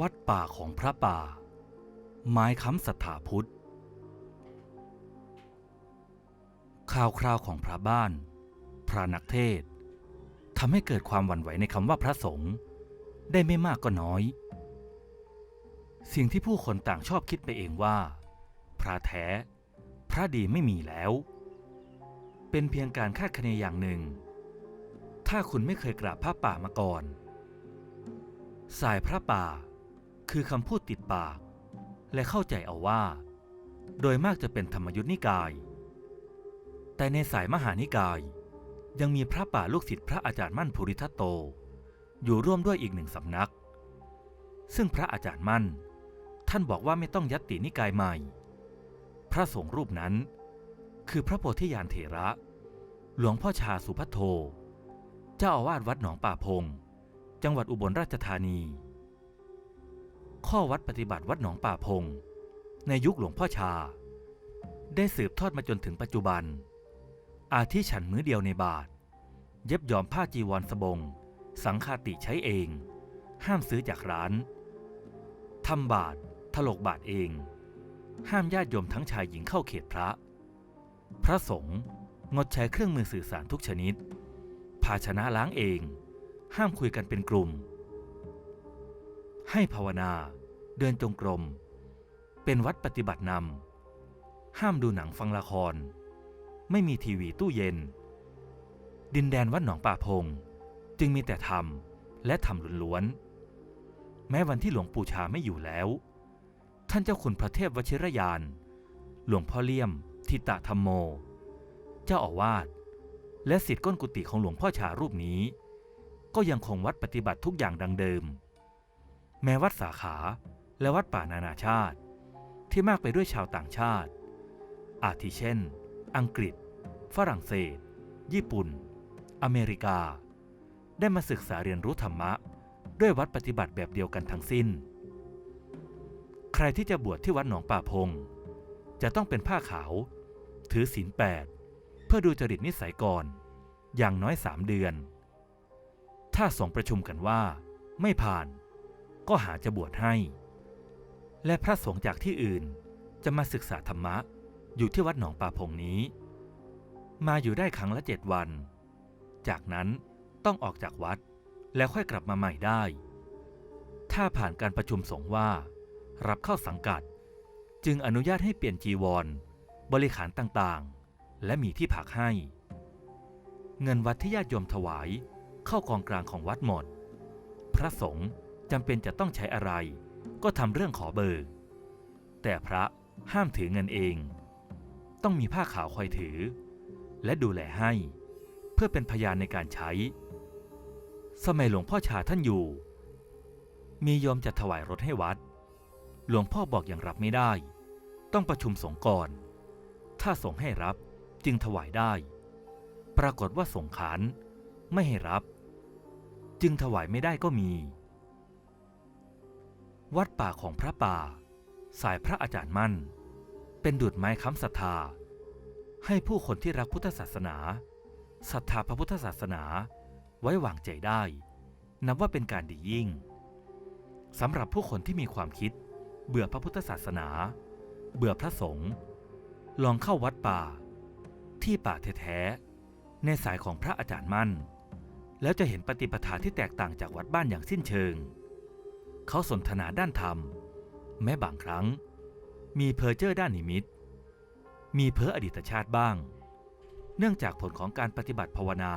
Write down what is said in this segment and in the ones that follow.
วัดป่าของพระป่า ไม้ค้ำสถาพุทธ ข่าวคราวของพระบ้าน พระนักเทศทำให้เกิดความหวั่นไหวในคำว่าพระสงฆ์ได้ไม่มากก็น้อย สิ่งที่ผู้คนต่างชอบคิดไปเองว่า พระแท้ พระดีไม่มีแล้ว เป็นเพียงการคาดคะเนอย่างหนึ่ง ถ้าคุณไม่เคยกราบพระป่ามาก่อน สายพระป่า คือคำพูดติดปาก และเข้าใจเอาว่า โดยมากจะเป็นธรรมยุทธนิกาย แต่ในสายมหานิกาย ยังมีพระป่าลูกศิษย์พระอาจารย์มั่นภูริทัตโต อยู่ร่วมด้วยอีกหนึ่งสำนัก ซึ่งพระอาจารย์มั่น ท่านบอกว่าไม่ต้องยัตตินิกายใหม่ พระสงฆ์รูปนั้น คือพระโพธิยานเถระ หลวงพ่อชาสุพัทโท เจ้าอาวาสวัดหนองป่าพง จังหวัดอุบลราชธานี ข้อวัดปฏิบัติวัดหนองป่าพง ในยุคหลวงพ่อชา ได้สืบทอดมาจนถึงปัจจุบัน อาทิฉันมื้อเดียวในบาท เย็บยอมผ้าจีวรสบง สังฆาติใช้เอง ห้ามซื้อจากร้านทำบาทถลกบาทเอง ห้ามญาติโยมทั้งชายหญิงเข้าเขตพระ พระสงฆ์งดใช้เครื่องมือสื่อสารทุกชนิด ภาชนะล้างเอง ห้ามคุยกันเป็นกลุ่ม ให้ภาวนา เดินจงกรม เป็นวัดปฏิบัตินำห้ามดูหนังฟังละคร ไม่มีทีวีตู้เย็น ดินแดนวัดหนองป่าพง จึงมีแต่ธรรมและธรรมล้วนๆแม้วันที่หลวงปู่ชาไม่อยู่แล้ว ท่านเจ้าคุณพระเทพวชิรยาน หลวงพ่อเลี่ยม ทิตะธรรมโม เจ้าอาวาสและสิทธิ์ก้นกุฏิของหลวงพ่อชารูปนี้ ก็ยังคงวัดปฏิบัติทุกอย่างดังเดิม แม้วัดสาขาและวัดป่านานาชาติ ที่มากไปด้วยชาวต่างชาติ อาทิเช่น อังกฤษ ฝรั่งเศส ญี่ปุ่น อเมริกา ได้มาศึกษาเรียนรู้ธรรมะ ด้วยวัดปฏิบัติแบบเดียวกันทั้งสิ้น ใครที่จะบวชที่วัดหนองป่าพง จะต้องเป็นผ้าขาว ถือศีลแปดเพื่อดูจริตนิสัยก่อน อย่างน้อยสามเดือน ถ้าสงประชุมกันว่าไม่ผ่าน ก็หาจะบวชให้ และพระสงฆ์จากที่อื่นจะมาศึกษาธรรมะอยู่ที่วัดหนองป่าพงนี้ มาอยู่ได้ครั้งละเจ็ดวัน จากนั้นต้องออกจากวัดแล้วค่อยกลับมาใหม่ได้ ถ้าผ่านการประชุมสงฆ์ว่า รับเข้าสังกัด จึงอนุญาตให้เปลี่ยนจีวร บริขารต่างๆ และมีที่พักให้ เงินวัดที่ญาติโยมถวายเข้ากองกลางของวัดหมด พระสงฆ์ จำเป็นจะต้องใช้อะไร ก็ทำเรื่องขอเบิกแต่พระห้ามถือเงินเอง ต้องมีผ้าขาวคอยถือ และดูแลให้ เพื่อเป็นพยานในการใช้ สมัยหลวงพ่อชาท่านอยู่ มีโยมจะถวายรถให้วัด หลวงพ่อบอกอย่างรับไม่ได้ ต้องประชุมสงฆ์ก่อน ถ้าสงฆ์ให้รับจึงถวายได้ ปรากฏว่าสงขานไม่ให้รับ จึงถวายไม่ได้ก็มี วัดป่าของพระป่า สายพระอาจารย์มั่น เป็นดุจไม้ค้ำศรัทธา ให้ผู้คนที่รักพุทธศาสนาศรัทธาพระพุทธศาสนาไว้วางใจได้ นับว่าเป็นการดียิ่งสำหรับผู้คนที่มีความคิด เบื่อพระพุทธศาสนา เบื่อพระสงฆ์ลองเข้าวัดป่า ที่ป่าแท้ๆในสายของพระอาจารย์มั่น แล้วจะเห็นปฏิปทาที่แตกต่างจากวัดบ้านอย่างสิ้นเชิง เขาสนทนาด้านธรรม แม้บางครั้ง มีเพอเจอร์ด้านนิมิต มีเพ้ออดีตชาติบ้าง เนื่องจากผลของการปฏิบัติภาวนา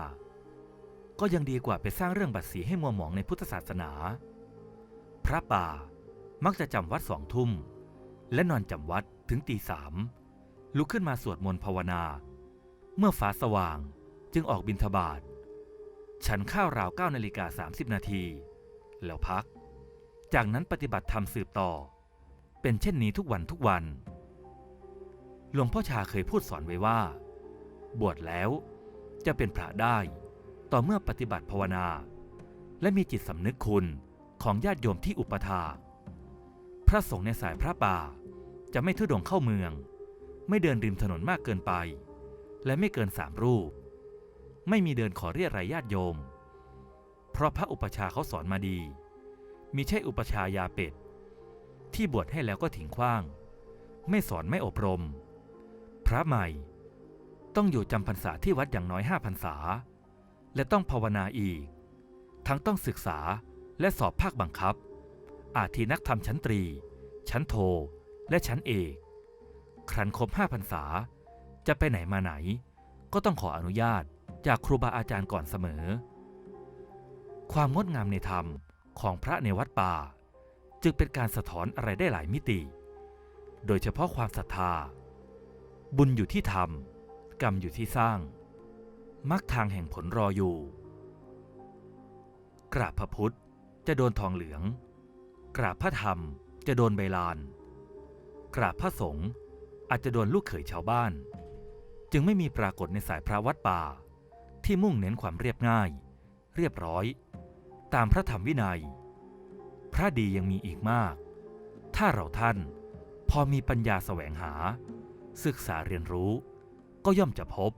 ก็ยังดีกว่าไปสร้างเรื่องบัตรสีให้มัวหมองในพุทธศาสนา พระป่ามักจะจำวัดสองทุ่ม และนอนจำวัดถึงตีสามลุกขึ้นมาสวดมนต์ภาวนา เมื่อฟ้าสว่างจึงออกบิณฑบาตฉันข้าวราว9นาฬิกา30 นาที แล้วพัก จากนั้นปฏิบัติธรรมสืบต่อ เป็นเช่นนี้ทุกวันทุกวัน หลวงพ่อชาเคยพูดสอนไว้ว่า บวชแล้วจะเป็นพระได้ต่อเมื่อปฏิบัติภาวนา และมีจิตสำนึกคุณของญาติโยมที่อุปถาพระสงฆ์ในสายพระป่าจะไม่ทุดงเข้าเมือง ไม่เดินริมถนนมากเกินไป และไม่เกินสามรูป ไม่มีเดินขอเรียรายญาติโยม เพราะพระอุปชาเขาสอนมาดี มีใช่อุปชายาเป็ดที่บวชให้แล้วก็ทิ้งขว้าง ไม่สอนไม่อบรม พระใหม่ ต้องอยู่จำพรรษาที่วัดอย่างน้อยห้าพรรษา และต้องภาวนาอีก ทั้งต้องศึกษาและสอบภาคบังคับ อาทีนักธรรมชั้นตรี ชั้นโท และชั้นเอก ครั้นครบห้าพรรษา จะไปไหนมาไหน ก็ต้องขออนุญาตจากครูบาอาจารย์ก่อนเสมอ ความงดงามในธรรม ของพระในวัดป่า จึงเป็นการสะท้อนอะไรได้หลายมิติ โดยเฉพาะความศรัทธา บุญอยู่ที่ธรรมกรรมอยู่ที่สร้างมักทางแห่งผลรออยู่ กราบพระพุทธจะโดนทองเหลือง กราบพระธรรมจะโดนใบลาน กราบพระสงฆ์อาจจะโดนลูกเขยชาวบ้าน จึงไม่มีปรากฏในสายพระวัดป่า ที่มุ่งเน้นความเรียบง่าย เรียบร้อย ตามพระธรรมวินัย พระดียังมีอีกมาก ถ้าเราท่านพอมีปัญญาแสวงหา ศึกษาเรียนรู้ก็ย่อมจะพบ